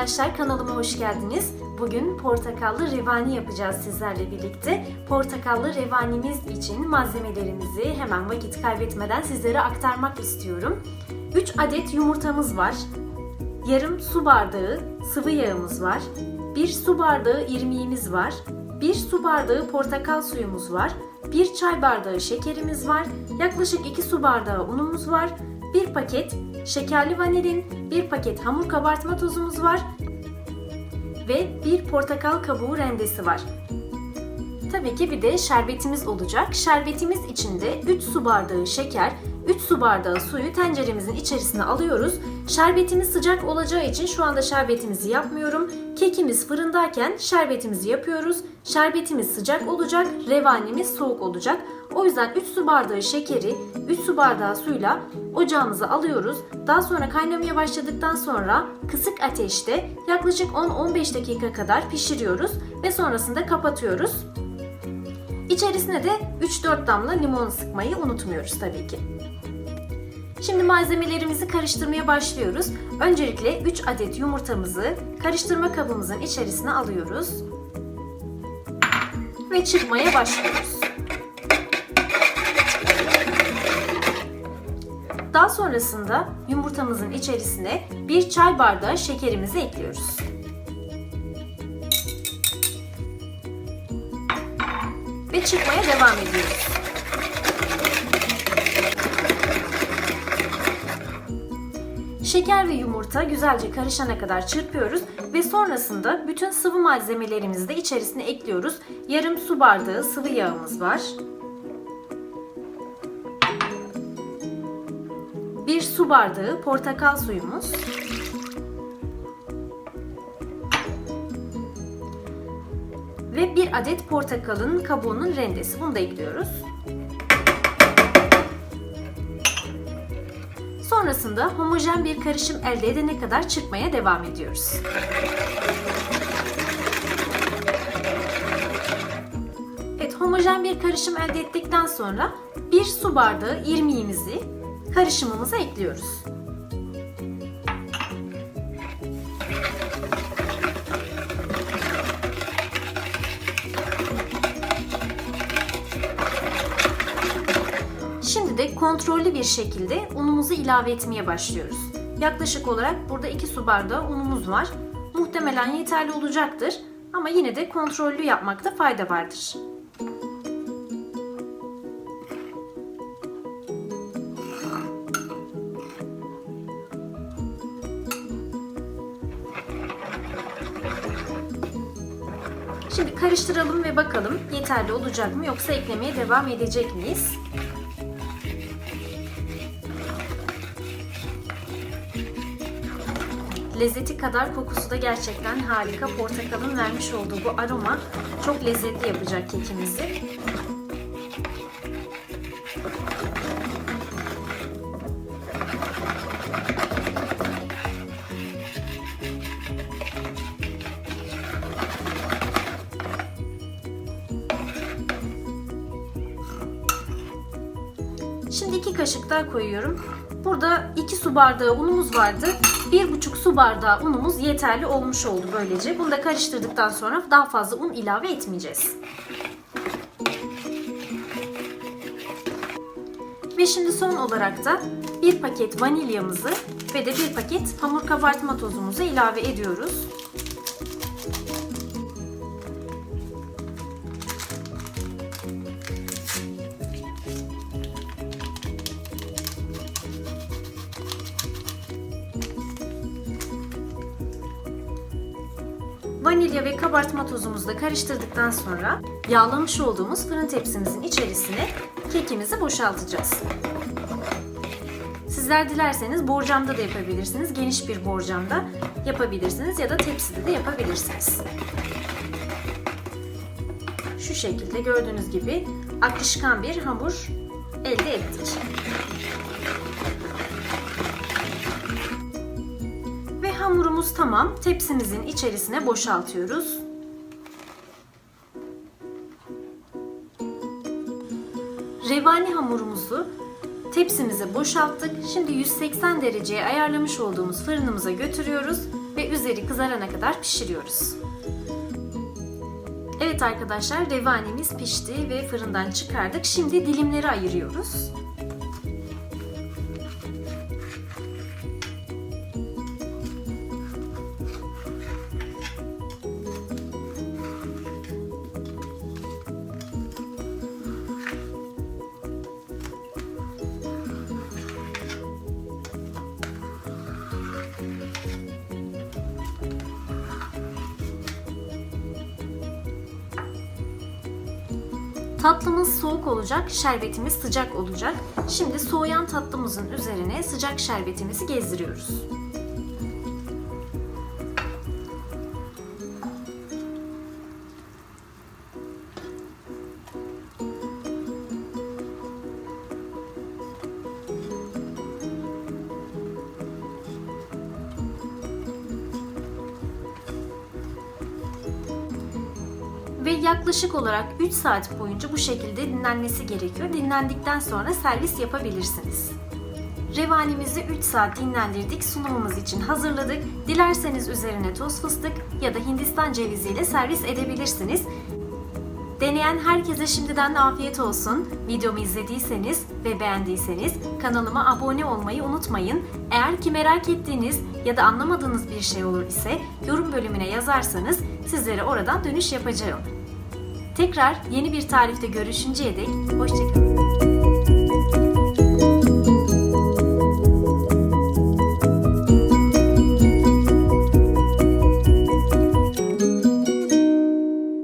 arkadaşlar kanalıma hoş geldiniz. Bugün portakallı revani yapacağız sizlerle birlikte. Portakallı revanimiz için malzemelerimizi hemen vakit kaybetmeden sizlere aktarmak istiyorum. 3 adet yumurtamız var. Yarım su bardağı sıvı yağımız var. 1 su bardağı irmiğimiz var. 1 su bardağı portakal suyumuz var. 1 çay bardağı şekerimiz var. Yaklaşık 2 su bardağı unumuz var. 1 paket şekerli vanilin, 1 paket hamur kabartma tozumuz var ve 1 portakal kabuğu rendesi var. Tabii ki bir de şerbetimiz olacak. Şerbetimiz için de 3 su bardağı şeker, 3 su bardağı suyu tenceremizin içerisine alıyoruz. Şerbetimiz sıcak olacağı için şu anda şerbetimizi yapmıyorum. Kekimiz fırındayken şerbetimizi yapıyoruz. Şerbetimiz sıcak olacak, revanimiz soğuk olacak. O yüzden 3 su bardağı şekeri 3 su bardağı suyla ocağımıza alıyoruz. Daha sonra kaynamaya başladıktan sonra kısık ateşte yaklaşık 10-15 dakika kadar pişiriyoruz ve sonrasında kapatıyoruz. İçerisine de 3-4 damla limon sıkmayı unutmuyoruz tabii ki. Şimdi malzemelerimizi karıştırmaya başlıyoruz. Öncelikle 3 adet yumurtamızı karıştırma kabımızın içerisine alıyoruz. Ve çırpmaya başlıyoruz. Daha sonrasında yumurtamızın içerisine bir çay bardağı şekerimizi ekliyoruz. Ve çırpmaya devam ediyoruz. Şeker ve yumurta güzelce karışana kadar çırpıyoruz ve sonrasında bütün sıvı malzemelerimizi de içerisine ekliyoruz. Yarım su bardağı sıvı yağımız var. Su bardağı portakal suyumuz. Ve bir adet portakalın kabuğunun rendesi. Bunu da ekliyoruz. Sonrasında homojen bir karışım elde edene kadar çırpmaya devam ediyoruz. Evet, homojen bir karışım elde ettikten sonra bir su bardağı irmiğimizi karışımımıza ekliyoruz. Şimdi de kontrollü bir şekilde unumuzu ilave etmeye başlıyoruz. Yaklaşık olarak burada 2 su bardağı unumuz var. Muhtemelen yeterli olacaktır ama yine de kontrollü yapmakta fayda vardır. Şimdi karıştıralım ve bakalım yeterli olacak mı yoksa eklemeye devam edecek miyiz? Lezzeti kadar kokusu da gerçekten harika. Portakalın vermiş olduğu bu aroma çok lezzetli yapacak kekimizi. Şimdi iki kaşık daha koyuyorum. Burada 2 su bardağı unumuz vardı. 1,5 su bardağı unumuz yeterli olmuş oldu böylece. Bunu da karıştırdıktan sonra daha fazla un ilave etmeyeceğiz. Ve şimdi son olarak da bir paket vanilyamızı ve de bir paket hamur kabartma tozumuzu ilave ediyoruz. Vanilya ve kabartma tozumuzu da karıştırdıktan sonra yağlamış olduğumuz fırın tepsimizin içerisine kekimizi boşaltacağız. Sizler dilerseniz borcamda da yapabilirsiniz. Geniş bir borcamda yapabilirsiniz ya da tepside de yapabilirsiniz. Şu şekilde gördüğünüz gibi akışkan bir hamur elde ettik. Hamurumuz tamam. Tepsimizin içerisine boşaltıyoruz. Revani hamurumuzu tepsimize boşalttık. Şimdi 180 dereceye ayarlamış olduğumuz fırınımıza götürüyoruz ve üzeri kızarana kadar pişiriyoruz. Evet arkadaşlar revanemiz pişti ve fırından çıkardık. Şimdi dilimleri ayırıyoruz. Tatlımız soğuk olacak, şerbetimiz sıcak olacak. Şimdi soğuyan tatlımızın üzerine sıcak şerbetimizi gezdiriyoruz. Ve yaklaşık olarak 3 saat boyunca bu şekilde dinlenmesi gerekiyor. Dinlendikten sonra servis yapabilirsiniz. Revanimizi 3 saat dinlendirdik, sunumumuz için hazırladık. Dilerseniz üzerine toz fıstık ya da hindistan ceviziyle servis edebilirsiniz. Deneyen herkese şimdiden afiyet olsun. Videomu izlediyseniz ve beğendiyseniz kanalıma abone olmayı unutmayın. Eğer ki merak ettiğiniz ya da anlamadığınız bir şey olur ise yorum bölümüne yazarsanız sizlere oradan dönüş yapacağım. Tekrar yeni bir tarifte görüşünceye dek hoşçakalın.